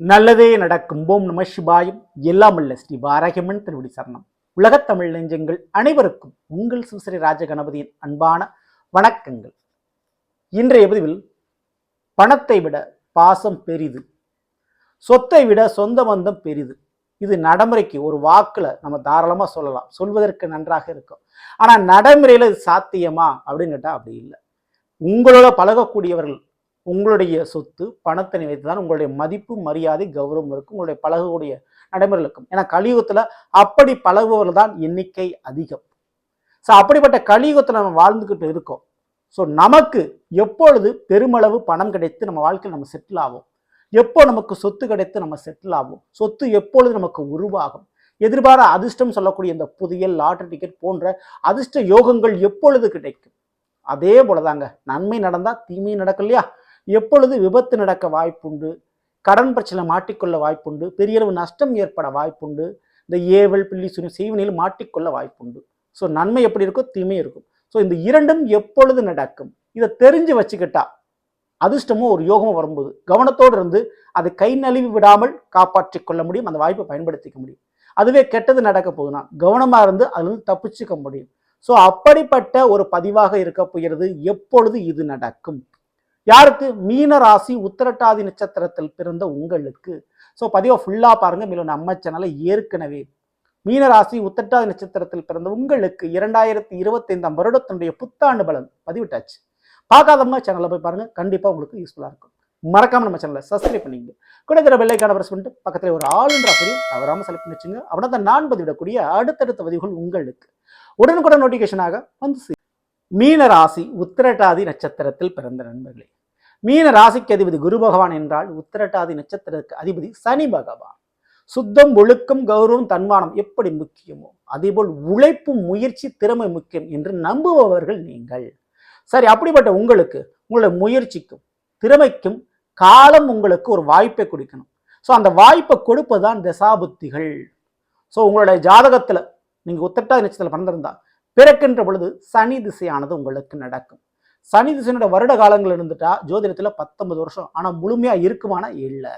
நல்லதே நடக்கும். ஓம் நம சிவாயம். எல்லாம் உள்ள ஸ்ரீ வாராகியம்மன் திருவடி சரணம். உலகத் தமிழ் நெஞ்சங்கள் அனைவருக்கும் உங்கள் சுஸ்ரீ ராஜகணபதியின் அன்பான வணக்கங்கள். இன்றைய பதிவில் பணத்தை விட பாசம் பெரிது. சொத்தை விட சொந்த பந்தம் பெரிது. இது நடைமுறைக்கு ஒரு வாக்கில் நம்ம தாராளமாக சொல்லலாம். சொல்வதற்கு நன்றாக இருக்கும். ஆனால் நடைமுறையில் இது சாத்தியமா? அப்படின்னு கேட்டால் அப்படி இல்லை. உங்களோட பழகக்கூடியவர்கள் உங்களுடைய சொத்து பணத்தை வைத்து தான் உங்களுடைய மதிப்பு மரியாதை கௌரவம் இருக்கும். உங்களுடைய பழகக்கூடிய நடைமுறையில் இருக்கும். ஏன்னா கலியுகத்தில் அப்படி பழகுபவர்கள் தான் எண்ணிக்கை அதிகம். ஸோ அப்படிப்பட்ட கலியுகத்தில் நம்ம வாழ்ந்துக்கிட்டு இருக்கோம். ஸோ நமக்கு எப்பொழுது பெருமளவு பணம் கிடைத்து நம்ம வாழ்க்கையில் நம்ம செட்டில் ஆகும் எப்போ நமக்கு சொத்து கிடைத்து நம்ம செட்டில் ஆகும் சொத்து எப்பொழுது நமக்கு உருவாகும்? எதிர்பார அதிர்ஷ்டம் சொல்லக்கூடிய இந்த புதிய லாட்டரி டிக்கெட் போன்ற அதிர்ஷ்ட யோகங்கள் எப்பொழுது கிடைக்கும்? அதே போலதாங்க நன்மை நடந்தால் தீமை நடக்கும் இல்லையா? எப்பொழுது விபத்து நடக்க வாய்ப்புண்டு கடன் பிரச்சனை மாட்டிக்கொள்ள வாய்ப்புண்டு பெரியளவு நஷ்டம் ஏற்பட வாய்ப்புண்டு இந்த ஏவல் பில்லி சுனி செய்வினையில் மாட்டிக்கொள்ள வாய்ப்புண்டு. ஸோ நன்மை எப்படி இருக்கோ தீமை இருக்கும். ஸோ இந்த இரண்டும் எப்பொழுது நடக்கும்? இதை தெரிஞ்சு வச்சுக்கிட்டா அதிர்ஷ்டமும் ஒரு யோகமும் வரும்போது கவனத்தோடு இருந்து அதை கை நழுவி விடாமல் காப்பாற்றிக் கொள்ள முடியும் அந்த வாய்ப்பை பயன்படுத்திக்க முடியும். அதுவே கெட்டது நடக்க போகுதுன்னா கவனமாக இருந்து அதுலேருந்து தப்பிச்சுக்க முடியும். ஸோ அப்படிப்பட்ட ஒரு பதிவாக இருக்க போகிறது எப்பொழுது இது நடக்கும்? யாருக்கு? மீன ராசி உத்திரட்டாதி நட்சத்திரத்தில் பிறந்த உங்களுக்கு. ஸோ பதிவை ஃபுல்லாக பாருங்க. மேலும் நம்ம சேனலை ஏற்கனவே மீனராசி உத்திரட்டாதி நட்சத்திரத்தில் பிறந்த உங்களுக்கு இரண்டாயிரத்தி இருபத்தைந்தாம் வருடத்தினுடைய புத்தாண்டு பலன் பதிவிட்டாச்சு. பார்க்காதவங்க சேனலை போய் பாருங்க. கண்டிப்பாக உங்களுக்கு யூஸ்ஃபுல்லாக இருக்கும். மறக்காம நம்ம சேனலை சப்ஸ்கிரைப் பண்ணிங்க கூட தர வெள்ளைக்கான பிரஸ் பண்ணிட்டு பக்கத்தில் ஒரு ஆளுன்ற பதிவு தவறாமல் செலக்ட் பண்ணி வச்சுங்க. அவனை தான் நான் பதிவிடக்கூடிய அடுத்தடுத்த பதிவுகள் உங்களுக்கு. உடனுக்குடன் நோட்டிஃபிகேஷனாக வந்து மீனராசி உத்திரட்டாதி நட்சத்திரத்தில் பிறந்த நண்பர்களே மீன ராசிக்கு அதிபதி குரு பகவான் என்றால் உத்திரட்டாதி நட்சத்திரத்துக்கு அதிபதி சனி பகவான். சுத்தம் ஒழுக்கம் கௌரவம் தன்மானம் எப்படி முக்கியமோ அதேபோல் உழைப்பும் முயற்சி திறமை முக்கியம் என்று நம்புபவர்கள் நீங்கள். சரி அப்படிப்பட்ட உங்களுக்கு உங்களுடைய முயற்சிக்கும் திறமைக்கும் காலம் உங்களுக்கு ஒரு வாய்ப்பை கொடுக்கணும். ஸோ அந்த வாய்ப்பை கொடுப்பது தான் தசாபுத்திகள். ஸோ உங்களுடைய ஜாதகத்தில் நீங்கள் உத்திரட்டாதி நட்சத்திரத்தில் பிறந்திருந்தா பிறக்கின்ற பொழுது சனி திசையானது உங்களுக்கு நடக்கும். சனி திசையினுடைய வருட காலங்கள் இருந்துட்டா ஜோதிடத்தில் பத்தொன்பது வருஷம். ஆனால் முழுமையாக இருக்குமானா இல்லை.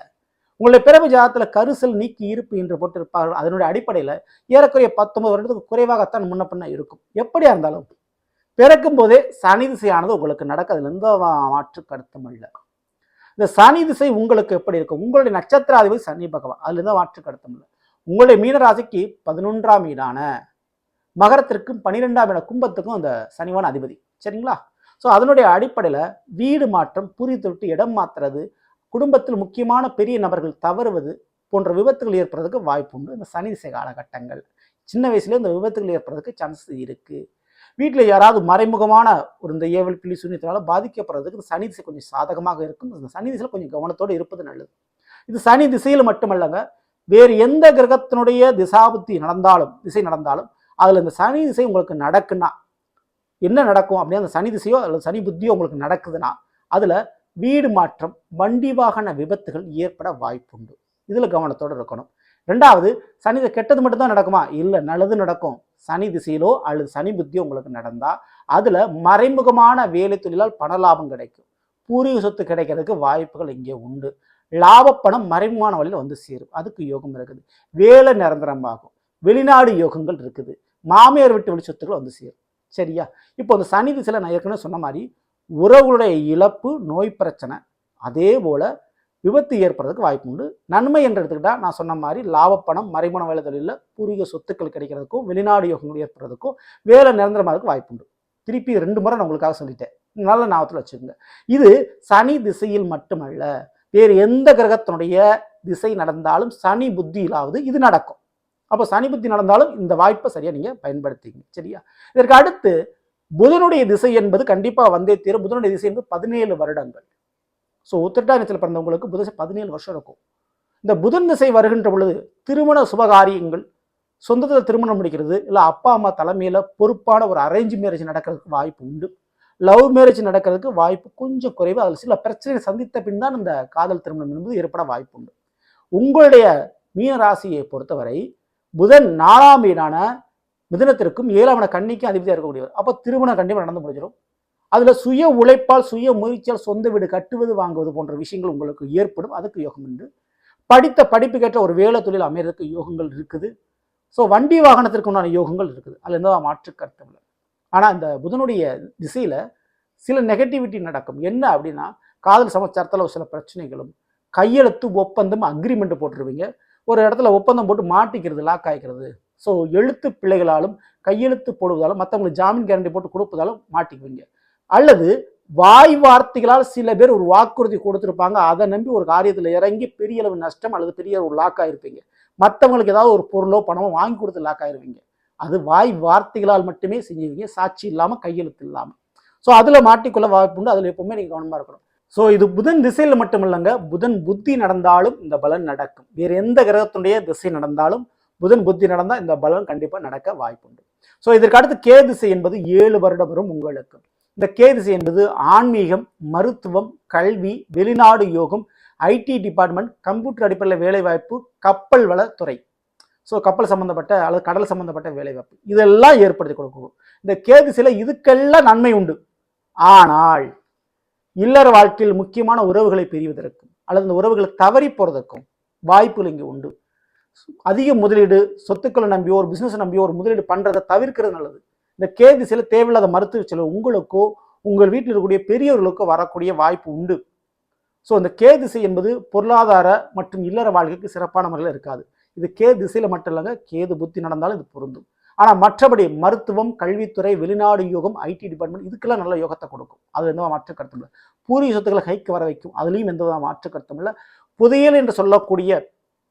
உங்களுடைய பிறப்பு ஜாதத்தில் கரிசல் நீக்கி இருப்பு என்று போட்டிருப்பார்கள். அதனுடைய அடிப்படையில் ஏறக்குறைய பத்தொன்பது வருடத்துக்கு குறைவாகத்தான் முன்ன பின்ன இருக்கும். எப்படியா இருந்தாலும் பிறக்கும் போதே சனி திசையானது உங்களுக்கு நடக்க அதுல எந்த மாற்று கருத்தும் இல்லை. இந்த சனி திசை உங்களுக்கு எப்படி இருக்கும்? உங்களுடைய நட்சத்திராதிபதி சனி பகவான். அதுல எந்த மாற்று கருத்தும் இல்லை. உங்களுடைய மீனராசிக்கு பதினொன்றாம் வீடான மகரத்திற்கும் பனிரெண்டாம் இட கும்பத்துக்கும் அந்த சனிவான அதிபதி. சரிங்களா? ஸோ அதனுடைய அடிப்படையில் வீடு மாற்றம் புரிந்து தொட்டு இடம் மாற்றுறது குடும்பத்தில் முக்கியமான பெரிய நபர்கள் தவறுவது போன்ற விபத்துகள் ஏற்படுறதுக்கு வாய்ப்பு உண்டு. இந்த சனி திசை காலகட்டங்கள். சின்ன வயசுலேயே இந்த விபத்துகள் ஏற்படுறதுக்கு சான்சஸ் இருக்குது வீட்டில் யாராவது மறைமுகமான ஒரு இந்த ஏவல் பிள்ளி சூன்யத்தினால பாதிக்கப்படுறதுக்கு இந்த சனி திசை கொஞ்சம் சாதகமாக இருக்கும். இந்த சனி திசையில் கொஞ்சம் கவனத்தோடு இருப்பது நல்லது. இது சனி திசையில் மட்டுமல்லங்க வேறு எந்த கிரகத்தினுடைய திசாபுத்தி நடந்தாலும் திசை நடந்தாலும் அதில் இந்த சனி திசை உங்களுக்கு நடக்குன்னா என்ன நடக்கும் அப்படின்னா அந்த சனி திசையோ அல்லது சனி புத்தியோ உங்களுக்கு நடக்குதுன்னா அதில் வீடு மாற்றம் வண்டி வாகன விபத்துகள் ஏற்பட வாய்ப்புண்டு. இதில் கவனத்தோடு இருக்கணும். ரெண்டாவது சனி கெட்டது மட்டும்தான் நடக்குமா? இல்லை நல்லது நடக்கும். சனி திசையிலோ அல்லது சனி புத்தியோ உங்களுக்கு நடந்தால் அதில் மறைமுகமான வேலை தொழிலால் பண லாபம் கிடைக்கும். பூர்வீக சொத்து கிடைக்கிறதுக்கு வாய்ப்புகள் இங்கே உண்டு. லாபப்பணம் மறைமுகமான வழியில் வந்து சேரும். அதுக்கு யோகம் இருக்குது. வேலை நிரந்தரமாகும். வெளிநாடு யோகங்கள் இருக்குது. மாமியார் விட்டு வெளி சொத்துக்கள் வந்து சேரும். சரியா? இப்போ இந்த சனி திசையில் நான் ஏற்கனவே சொன்ன மாதிரி உறவுகளுடைய இழப்பு நோய் பிரச்சனை அதே போல் விபத்து ஏற்படுறதுக்கு வாய்ப்பு உண்டு. நன்மை என்று எடுத்துக்கிட்டால் நான் சொன்ன மாதிரி லாபப்பணம் மறைமுக வேலை தொழிலில் பூர்வீக சொத்துக்கள் கிடைக்கிறதுக்கும் வெளிநாடு யோகங்கள் ஏற்படுறதுக்கும் வேலை நிரந்தரமாக வாய்ப்பு உண்டு. திருப்பி ரெண்டு முறை நான் உங்களுக்காக சொல்லிட்டேன். நல்ல ஞாபகத்தில் வச்சுக்கோங்க. இது சனி திசையில் மட்டுமல்ல வேறு எந்த கிரகத்தினுடைய திசை நடந்தாலும் சனி புத்தியிலாவது இது நடக்கும். அப்போ சனி புத்தி நடந்தாலும் இந்த வாய்ப்பை சரியாக நீங்கள் பயன்படுத்திங்க சரியா? இதற்கு அடுத்து புதனுடைய திசை என்பது கண்டிப்பாக வந்தே தீரும். புதனுடைய திசை என்பது பதினேழு வருடங்கள். ஸோ உத்திரட்டாயத்தில் பிறந்தவங்களுக்கு புதன் பதினேழு வருஷம் இருக்கும். இந்த புதன் திசை வருகின்ற பொழுது திருமண சுபகாரியங்கள் சொந்தத்தில் திருமணம் முடிக்கிறது இல்லை அப்பா அம்மா தலைமையில் பொறுப்பான ஒரு அரேஞ்ச் மேரேஜ் நடக்கிறதுக்கு வாய்ப்பு உண்டு. லவ் மேரேஜ் நடக்கிறதுக்கு வாய்ப்பு கொஞ்சம் குறைவு. அதில் சில பிரச்சனையை சந்தித்த பின் தான் இந்த காதல் திருமணம் என்பது ஏற்பட வாய்ப்பு உண்டு. உங்களுடைய மீன ராசியை பொறுத்தவரை புதன் நாலாம் வீடான மிதனத்திற்கும் ஏழாவன கன்னிக்கும் அதிபதியாக இருக்கக்கூடியவர். அப்போ திருமணம் கண்டிப்பாக நடந்து முடிஞ்சிடும். அதில் சுய உழைப்பால் சுய முயற்சியால் சொந்த வீடு கட்டுவது வாங்குவது போன்ற விஷயங்கள் உங்களுக்கு ஏற்படும். அதுக்கு யோகம் உண்டு. படித்த படிப்புக்கேற்ற ஒரு வேலை தொழில் அமையறதுக்கு யோகங்கள் இருக்குது. ஸோ வண்டி வாகனத்திற்கு உண்டான யோகங்கள் இருக்குது. அதில் எந்த மாற்று கருத்தும் இல்லை ஆனால் இந்த புதனுடைய திசையில் சில நெகட்டிவிட்டி நடக்கும். என்ன அப்படின்னா காதல் சமாச்சாரத்தில் ஒரு சில பிரச்சனைகளும் கையெழுத்து ஒப்பந்தம் அக்ரிமெண்ட் போட்டுருவீங்க. ஒரு இடத்துல ஒப்பந்தம் போட்டு மாட்டிக்கிறது லாக் ஆகிக்கிறது ஸோ எழுத்து பிள்ளைகளாலும் கையெழுத்து போடுவதாலும் மற்றவங்களுக்கு ஜாமீன் கேரண்டி போட்டு கொடுப்பதாலும் மாட்டிக்குவீங்க. அல்லது வாய் வார்த்தைகளால் சில பேர் ஒரு வாக்குறுதி கொடுத்துருப்பாங்க அதை நம்பி ஒரு காரியத்தில் இறங்கி பெரிய அளவு நஷ்டம் அல்லது பெரிய ஒரு லாக் ஆகிருப்பீங்க மற்றவங்களுக்கு ஏதாவது ஒரு பொருளோ பணமோ வாங்கி கொடுத்து லாக் ஆகிருவீங்க அது வாய் வார்த்தைகளால் மட்டுமே செஞ்சுருவீங்க சாட்சி இல்லாமல் கையெழுத்து இல்லாமல் ஸோ அதில் மாட்டிக்கொள்ள வாய்ப்பு உண்டு அதில் எப்பவுமே நீங்கள் கவனமாக இருக்கணும். ஸோ இது புதன் திசையில் மட்டும் இல்லைங்க புதன் புத்தி நடந்தாலும் இந்த பலன் நடக்கும். வேறு எந்த கிரகத்துடைய திசை நடந்தாலும் புதன் புத்தி நடந்தால் இந்த பலன் கண்டிப்பாக நடக்க வாய்ப்புண்டு. ஸோ இதற்கு அடுத்து கே திசை என்பது ஏழு வருடம் வரும் உங்களுக்கு. இந்த கே திசை என்பது ஆன்மீகம் மருத்துவம் கல்வி வெளிநாடு யோகம் ஐடி டிபார்ட்மெண்ட் கம்ப்யூட்டர் அடிப்படையில் வேலைவாய்ப்பு கப்பல் வளத்துறை ஸோ கப்பல் சம்மந்தப்பட்ட அல்லது கடல் சம்மந்தப்பட்ட வேலைவாய்ப்பு. இதெல்லாம் ஏற்படுத்தி கொடுக்கும். இந்த கே திசையில் இதுக்கெல்லாம் நன்மை உண்டு. ஆனால் இல்லற வாழ்க்கையில் முக்கியமான உறவுகளை பிரிவதற்கும் அல்லது இந்த உறவுகளை தவறி போகிறதுக்கும் வாய்ப்புகள் இங்கே உண்டு. அதிக முதலீடு சொத்துக்களை நம்பியோ ஒரு பிஸ்னஸை நம்பியோ ஒரு முதலீடு பண்ணுறதை தவிர்க்கிறது நல்லது. இந்த கே திசையில் தேவையில்லாத மருத்துவ செலவு உங்களுக்கோ உங்கள் வீட்டில் இருக்கக்கூடிய பெரியவர்களுக்கோ வரக்கூடிய வாய்ப்பு உண்டு. ஸோ இந்த கே திசை என்பது பொருளாதார மற்றும் இல்லற வாழ்க்கைக்கு சிறப்பான முறையில் இருக்காது. இது கே திசையில் மட்டும் இல்லைங்க கேது புத்தி நடந்தாலும் இது பொருந்தும். ஆனால் மற்றபடி மருத்துவம் கல்வித்துறை வெளிநாடு யோகம் ஐடி டிபார்ட்மெண்ட் இதுக்கெல்லாம் நல்ல யோகத்தை கொடுக்கும். அது எந்த மாற்று கருத்தும் இல்லை. பூர்வீக சொத்துக்களை கைக்கு வர வைக்கும். அதுலேயும் எந்த விதமான மாற்று கருத்தும் இல்லை. புதையல் என்று சொல்லக்கூடிய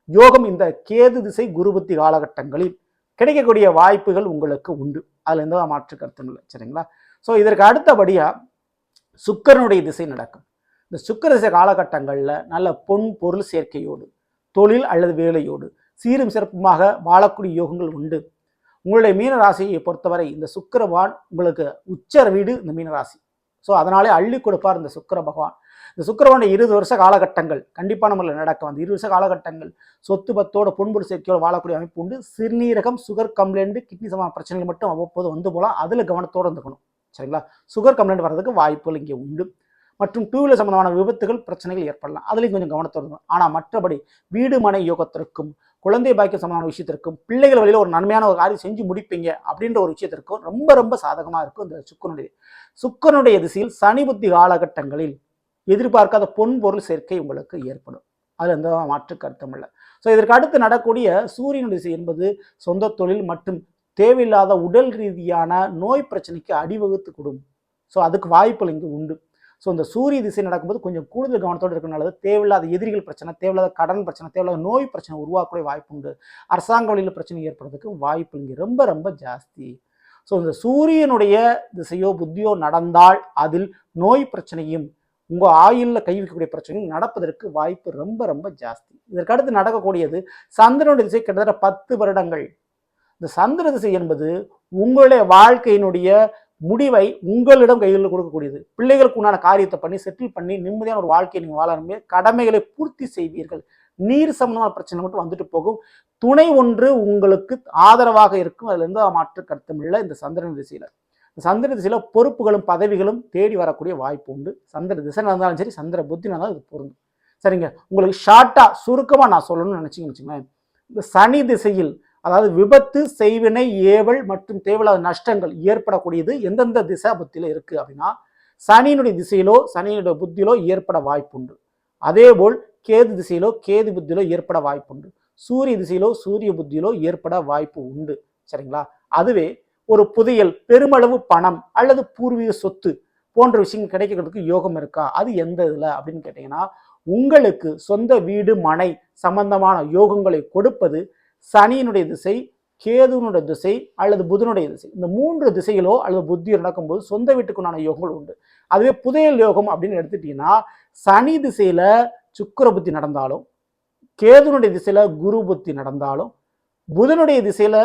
யோகம் இந்த கேது திசை குருபுத்தி காலகட்டங்களில் கிடைக்கக்கூடிய வாய்ப்புகள் உங்களுக்கு உண்டு. அதில் எந்த மாற்று கருத்தும் இல்லை. சரிங்களா? ஸோ இதற்கு அடுத்தபடியாக சுக்கரனுடைய திசை நடக்கும். இந்த சுக்கர திசை காலகட்டங்களில் நல்ல பொன் பொருள் சேர்க்கையோடு தொழில் அல்லது வேலையோடு சீரும் சிறப்புமாக வாழக்கூடிய யோகங்கள் உண்டு. உங்களுடைய மீன ராசியை பொறுத்தவரை இந்த சுக்கரவான் உங்களுக்கு உச்சர வீடு இந்த மீன ராசி ஸோ அதனாலே அள்ளி கொடுப்பார் இந்த சுக்கர பகவான். இந்த சுக்கரவனுடைய இருபது வருஷ காலகட்டங்கள் கண்டிப்பான முறையில் நடக்கும் அந்த இருபது வருஷ காலகட்டங்கள் சொத்து பத்தோட புண்புடு சேர்க்கையோடு வாழக்கூடிய அமைப்பு உண்டு. சிறுநீரகம் சுகர் கம்ப்ளைண்ட் கிட்னி சம்பந்த பிரச்சனைகள் மட்டும் அவ்வப்போது வந்து போகலாம் அதில் கவனத்தோடு இருந்துக்கணும். சரிங்களா? சுகர் கம்ப்ளைண்ட் வர்றதுக்கு வாய்ப்புகள் இங்கே உண்டு. மற்றும் டூ வீலர் சம்பந்தமான விபத்துகள் பிரச்சனைகள் ஏற்படலாம். அதுலேயும் கொஞ்சம் கவனத்தோடு இருக்கணும். ஆனால் மற்றபடி வீடு மனை யோகத்திற்கும் குழந்தை பாக்கிய சமமான விஷயத்திற்கும் பிள்ளைகள் வழியில் ஒரு நன்மையான ஒரு காரியம் செஞ்சு முடிப்பீங்க அப்படின்ற ஒரு விஷயத்திற்கும் ரொம்ப ரொம்ப சாதகமாக இருக்கும் இந்த சுக்கரனுடைய. சுக்கரனுடைய திசையில் சனி புத்தி காலகட்டங்களில் எதிர்பார்க்காத பொன் பொருள் சேர்க்கை உங்களுக்கு ஏற்படும். அதில் எந்த மாற்று கருத்தும் இல்லை. ஸோ இதற்கு அடுத்து நடக்கூடிய சூரியன் திசை என்பது சொந்த தொழில் மற்றும் தேவையில்லாத உடல் ரீதியான நோய் பிரச்சனைக்கு அடிவகுத்து கொடும். ஸோ அதுக்கு வாய்ப்புகள் இங்கு உண்டு. ஸோ இந்த சூரிய திசை நடக்கும்போது கொஞ்சம் கூடுதல் கவனத்தோடு இருக்கிறனால தேவையில்லாத எதிரிகள் பிரச்சனை தேவையில்லாத கடன் பிரச்சனை தேவையில்லாத நோய் பிரச்சனை உருவாக்கக்கூடிய வாய்ப்பு உண்டு. அரசாங்க வழியில் பிரச்சனை ஏற்படுறதுக்கு வாய்ப்பு இங்கே ரொம்ப ரொம்ப ஜாஸ்தி. ஸோ இந்த சூரியனுடைய திசையோ புத்தியோ நடந்தால் அதில் நோய் பிரச்சனையும் உங்கள் ஆயுளில் கை வைக்கக்கூடிய பிரச்சனையும் நடப்பதற்கு வாய்ப்பு ரொம்ப ரொம்ப ஜாஸ்தி. இதற்கடுத்து நடக்கக்கூடியது சந்திரனுடைய திசை கிட்டத்தட்ட பத்து வருடங்கள். இந்த சந்திர திசை என்பது உங்களுடைய வாழ்க்கையினுடைய முடிவை உங்களிடம் கையில் கொடுக்கக்கூடியது. பிள்ளைகளுக்கு உண்டான காரியத்தை பண்ணி செட்டில் பண்ணி நிம்மதியான ஒரு வாழ்க்கையை நீங்கள் வாழணுமே கடமைகளை பூர்த்தி செய்வீர்கள். நீர் சம்பந்தமான பிரச்சனை மட்டும் வந்துட்டு போகும். துணை ஒன்று உங்களுக்கு ஆதரவாக இருக்கும். அதுல இருந்து மாற்று கருத்தும் இல்லை. இந்த சந்திரன் திசையில. இந்த சந்திர திசையில பொறுப்புகளும் பதவிகளும் தேடி வரக்கூடிய வாய்ப்பு உண்டு. சந்திர திசை நடந்தாலும் சரி சந்திர புத்தி நடந்தாலும் இது பொருந்தும். சரிங்க. உங்களுக்கு ஷார்ட்டா சுருக்கமா நான் சொல்லணும்னு நினைச்சீங்கன்னு வச்சுக்கோங்களேன் இந்த சனி திசையில் அதாவது விபத்து செய்வினை ஏவல் மற்றும் தேவையில்லாத நஷ்டங்கள் ஏற்படக்கூடியது எந்தெந்த திசை புத்தியில இருக்குது அப்படின்னா சனியினுடைய திசையிலோ சனியினுடைய புத்தியிலோ ஏற்பட வாய்ப்புண்டு. அதேபோல் கேது திசையிலோ கேது புத்தியிலோ ஏற்பட வாய்ப்புண்டு. சூரிய திசையிலோ சூரிய புத்தியிலோ ஏற்பட வாய்ப்பு உண்டு. சரிங்களா? அதுவே ஒரு புதையல் பெருமளவு பணம் அல்லது பூர்வீக சொத்து போன்ற விஷயங்கள் கிடைக்கிறதுக்கு யோகம் இருக்கா? அது எந்த இதில் அப்படின்னு கேட்டிங்கன்னா உங்களுக்கு சொந்த வீடு மனை சம்பந்தமான யோகங்களை கொடுப்பது சனியினுடைய திசை கேதுனுடைய திசை அல்லது புதனுடைய திசை. இந்த மூன்று திசைகளோ அல்லது புத்தியோ நடக்கும்போது சொந்த வீட்டுக்குண்டான யோகங்கள் உண்டு. அதுவே புதையல் யோகம் அப்படின்னு எடுத்துட்டீங்கன்னா சனி திசையில் சுக்கிர புத்தி நடந்தாலும் கேதுனுடைய திசையில் குரு புத்தி நடந்தாலும் புதனுடைய திசையில்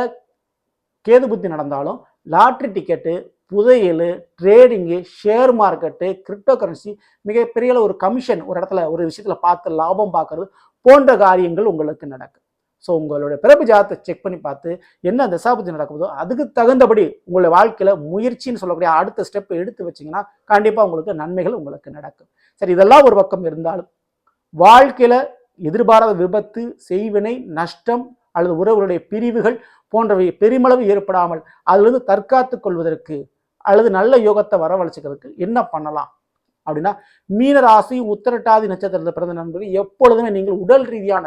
கேது புத்தி நடந்தாலும் லாட்ரி டிக்கெட்டு புதையல் trading share market crypto currency மிகப்பெரிய ஒரு கமிஷன் ஒரு இடத்துல ஒரு விஷயத்தில் பார்த்து லாபம் பார்க்கறது போன்ற காரியங்கள் உங்களுக்கு நடக்கும். ஸோ உங்களுடைய பிறப்பு ஜாதத்தை செக் பண்ணி பார்த்து என்ன தசாபதி நடக்குதோ அதுக்கு தகுந்தபடி உங்களுடைய வாழ்க்கையில் முயற்சின்னு சொல்லக்கூடிய அடுத்த ஸ்டெப் எடுத்து வச்சீங்கன்னா கண்டிப்பாக உங்களுக்கு நன்மைகள் உங்களுக்கு நடக்கும். சரி இதெல்லாம் ஒரு பக்கம் இருந்தாலும் வாழ்க்கையில் எதிர்பாராத விபத்து செய்வினை நஷ்டம் அல்லது உறவுகளுடைய பிரிவுகள் போன்றவை பெருமளவு ஏற்படாமல் அதிலிருந்து தற்காத்து கொள்வதற்கு அல்லது நல்ல யோகத்தை வரவழைச்சிக்கிறதுக்கு என்ன பண்ணலாம்? அப்படின்னா மீனராசி உத்திரட்டாதி நட்சத்திரத்தில் பிறந்த நண்பர்கள் எப்பொழுதுமே நீங்கள் உடல் ரீதியான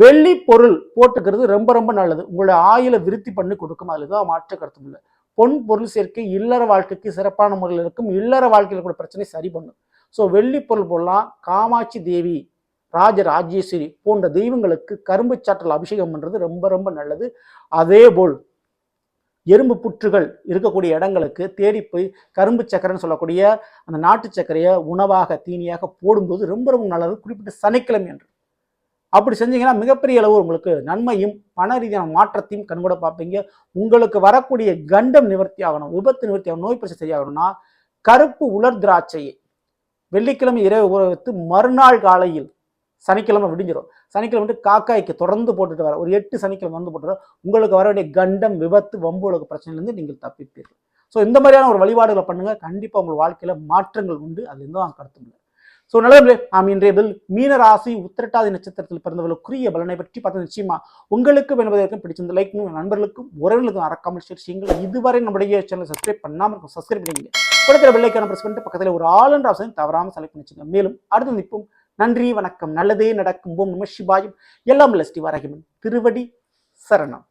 வெள்ளி பொருள் போட்டுக்கிறது ரொம்ப ரொம்ப நல்லது. உங்களுடைய ஆயுளை விருத்தி பண்ணி கொடுக்கும். அதில் தான் மாற்ற கருத்தும் இல்லை. பொன் பொருள் சேர்க்கை இல்லற வாழ்க்கைக்கு சிறப்பான முறையில் இருக்கும். இல்லற வாழ்க்கையில் கூட பிரச்சனை சரி பண்ணும். ஸோ வெள்ளி பொருள் போடலாம். காமாட்சி தேவி ராஜ ராஜேஸ்வரி போன்ற தெய்வங்களுக்கு கரும்பு சாற்றல் அபிஷேகம் பண்ணுறது ரொம்ப ரொம்ப நல்லது. அதே போல் எறும்பு புற்றுகள் இருக்கக்கூடிய இடங்களுக்கு தேடி போய் கரும்பு சக்கரைன்னு சொல்லக்கூடிய அந்த நாட்டு சக்கரையை உணவாக தீனியாக போடும்போது ரொம்ப ரொம்ப நல்லது. குறிப்பிட்ட சனிக்கிழமை என்று அப்படி செஞ்சீங்கன்னா மிகப்பெரிய அளவு உங்களுக்கு நன்மையும் பண ரீதியான மாற்றத்தையும் கண்கூட பார்ப்பீங்க. உங்களுக்கு வரக்கூடிய கண்டம் நிவர்த்தி ஆகணும் விபத்து நிவர்த்தி ஆகணும் நோய் பிரச்சனை சரியாகணும்னா கருப்பு உலர் திராட்சையை வெள்ளிக்கிழமை இரவு ஊற வைத்து மறுநாள் காலையில் சனிக்கிழமை விடிஞ்சிடும் சனிக்கிழமை வந்து காக்காய்க்கு தொடர்ந்து போட்டுட்டு வர ஒரு எட்டு சனிக்கிழமை வந்து போட்டுட்டு உங்களுக்கு வர வேண்டிய கண்டம் விபத்து வம்பு உலக பிரச்சனையிலேருந்து நீங்கள் தப்பிப்பீர்கள். ஸோ இந்த மாதிரியான ஒரு வழிபாடுகளை பண்ணுங்கள் கண்டிப்பாக உங்கள் வாழ்க்கையில் மாற்றங்கள் உண்டு. அது எந்த கடத்த இல்லை ஸோ நல்லவர்களே நாம் இன்றைய பில் மீன ராசி உத்திரட்டாதி நட்சத்திரத்தில் பிறந்தவர்களுக்குரிய பலனை பற்றி பார்த்து நிச்சயமா உங்களுக்கு என்பதற்கும் பிடிச்சிருந்த லைக் நண்பர்களுக்கும் உறவினர்களுக்கும் அறக்காமல் ஷேர் செய்யுங்கள். இதுவரை நம்முடைய சேனல் சப்ஸ்கிரைப் பண்ணாமல் சப்ஸ்கிரைப் பண்ணிங்க கொடுக்கிற பெல்லைக்கான பிரஸ் பண்ணிட்டு பக்கத்தில் ஒரு ஆல் என்ற ஆப்ஷன் தவறாமல் செலக்ட் பண்ணிச்சுங்க மேலும் அடுத்து நிற்போம். நன்றி வணக்கம் நல்லதே நடக்கும். ஓம் நம சிவாயும். எல்லாம் லஸ்டி வராகிமன் திருவடி சரணம்.